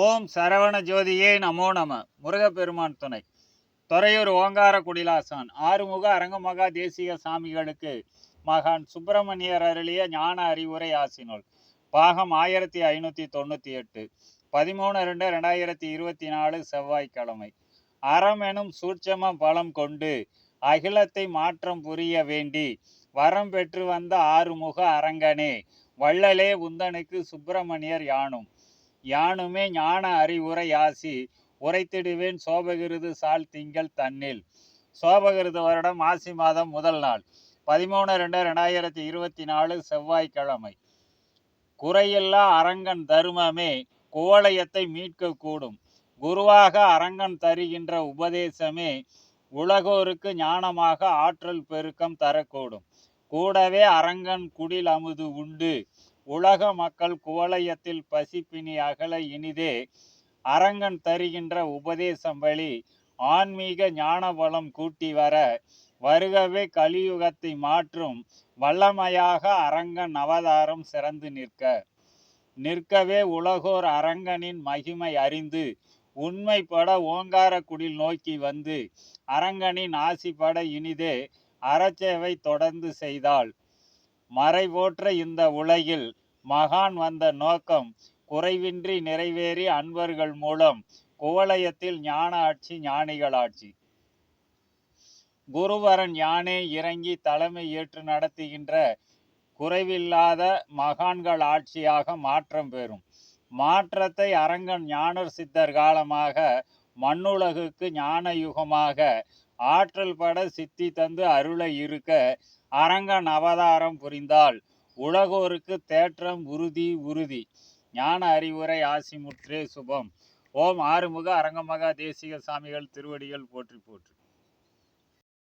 ஓம் சரவண ஜோதியே நமோ நம. முருகப்பெருமான் துணை. துறையூர் ஓங்கார குடிலாசான். ஆறுமுக அரங்கமகா தேசிய சாமிகளுக்கு மகான் சுப்பிரமணியர் அருளிய ஞான அறிவுரை ஆசினோல். பாகம் ஆயிரத்தி ஐநூற்றி தொண்ணூற்றி எட்டு. பதிமூணு ரெண்டு ரெண்டாயிரத்தி இருபத்தி நாலு செவ்வாய்க்கிழமை. அறம் எனும் சூட்சம பலம் கொண்டு அகிலத்தை மாற்றம் புரிய வேண்டி வரம் பெற்று வந்த ஆறுமுக அரங்கனே. வள்ளலே உந்தனுக்கு சுப்பிரமணியர் யானும். யானுமே ஞான அறிவுரை ஆசி உரைத்திடுவேன் சோபகிருது சால் திங்கள் தன்னில். சோபகிருது வருடம் ஆசி மாதம் முதல் நாள். பதிமூணு ரெண்டு ரெண்டாயிரத்தி இருபத்தி நாலு செவ்வாய்க்கிழமை. குறையில்லா அரங்கன் தருமமே குவளையத்தை மீட்கக்கூடும். குருவாக அரங்கன் தருகின்ற உபதேசமே உலகோருக்கு ஞானமாக ஆற்றல் பெருக்கம் தரக்கூடும். கூடவே அரங்கன் குடில் அமுது உண்டு. உலக மக்கள் குவளையத்தில் பசிப்பினி அகல இனிதே அரங்கன் தருகின்ற உபதேசம் வழி ஆன்மீக ஞான கூட்டி வர வருகவே கலியுகத்தை மாற்றும் வல்லமையாக அரங்கன் அவதாரம் சிறந்து நிற்க. நிற்கவே உலகோர் அரங்கனின் மகிமை அறிந்து உண்மைப்பட ஓங்கார குடில் நோக்கி வந்து அரங்கனின் ஆசிப்பட இனிதே அறச்சேவை தொடர்ந்து செய்தாள். மறைவோற்ற இந்த உலகில் மகான் வந்த நோக்கம் குறைவின்றி நிறைவேறி அன்பர்கள் மூலம் குவலயத்தில் ஞான ஆட்சி ஞானிகள் ஆட்சி. குருவரன் யானே இறங்கி தலைமை ஏற்று நடத்துகின்ற குறைவில்லாத மகான்கள் ஆட்சியாக மாற்றம் பெறும். மாற்றத்தை அரங்கன் ஞானர் சித்தர் காலமாக மண்ணுலகுக்கு ஞான யுகமாக ஆற்றல் பட சித்தி தந்து அருளை இருக்க அரங்கன் அவதாரம் புரிந்தால் உலகோருக்கு தேற்றம் உறுதி உறுதி. ஞான அறிவுரை ஆசிமுற்றே சுபம். ஓம் ஆறுமுக அரங்கமகா தேசிக சாமிகள் திருவடிகள் போற்றி போற்றி.